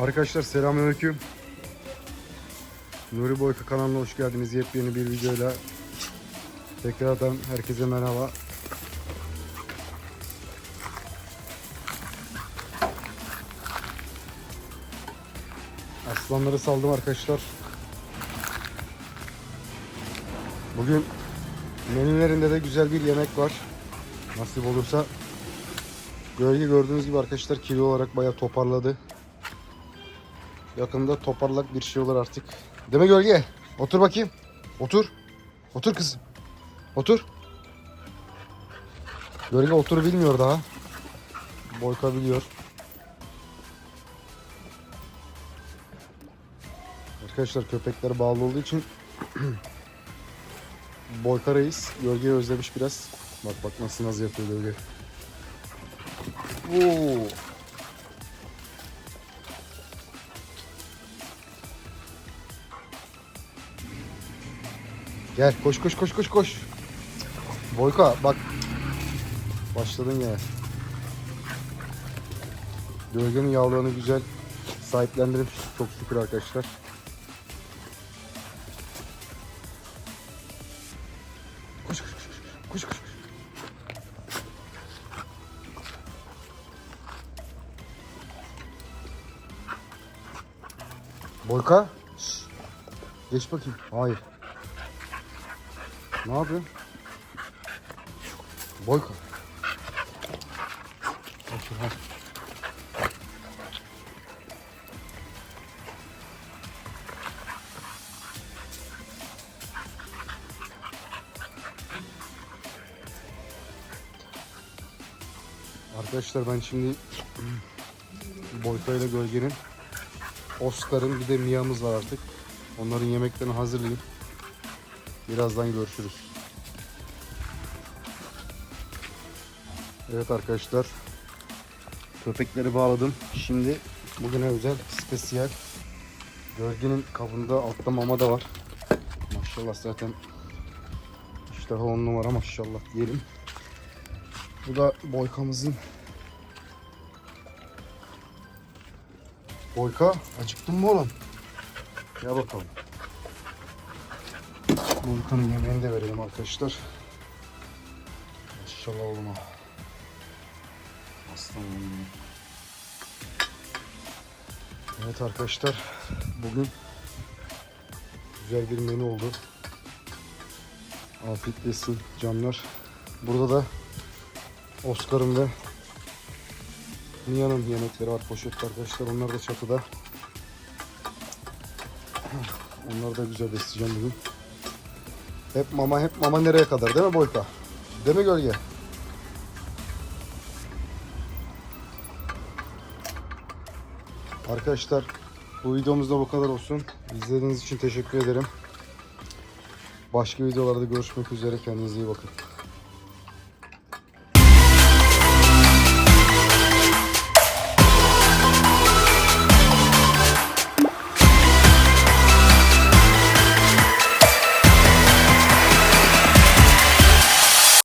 Arkadaşlar selamünaleyküm. Nuri Boyka kanalına hoş geldiniz. Yepyeni bir videoyla tekrardan herkese merhaba. Aslanları saldım arkadaşlar. Bugün menülerinde de güzel bir yemek var. Nasip olursa Gölge gördüğünüz gibi arkadaşlar kilo olarak bayağı toparladı. Yakında toparlak bir şey olur artık. Deme gölge. Otur bakayım. Otur. Otur kızım. Otur. Gölge otur bilmiyor daha. Boyka biliyor. Arkadaşlar köpekler bağlı olduğu için Boyka reis gölgeyi özlemiş biraz. Bak bak nasıl naz yapıyor gölge. Oo. Gel koş koş koş koş koş. Boyka bak. Başladın yine. Gölgenin yavrularını güzel sahiplendirip çok şükür arkadaşlar. Koş koş koş koş koş koş. Boyka. Geç bakayım. Hayır. Ne yapıyorsun? Boyka. Otur ha. Arkadaşlar ben şimdi Boyka ile Gölge'nin Oscar'ın bir de Mia'mız var artık. Onların yemeklerini hazırlayayım. Birazdan görüşürüz. Evet arkadaşlar. Köpekleri bağladım. Şimdi bugüne özel spesiyel gölgenin kabında altta mama da var. Maşallah zaten iştahı on numara maşallah diyelim. Bu da boykamızın Boyka acıktın mı oğlum? Gel bakalım. Boykanın yemeğini de verelim arkadaşlar. Maşallah oğluma. Aslan oğlum. Evet arkadaşlar. Bugün güzel bir menü oldu. Afiyet canlar. Burada da Oscar'ın ve Mia'nın yemekleri var poşette arkadaşlar. Onlar da çatıda. Onları da güzel besleyeceğim bugün. Hep mama hep mama nereye kadar değil mi Boyka? Değil mi gölge? Arkadaşlar bu videomuz da bu kadar olsun. İzlediğiniz için teşekkür ederim. Başka videolarda görüşmek üzere. Kendinize iyi bakın.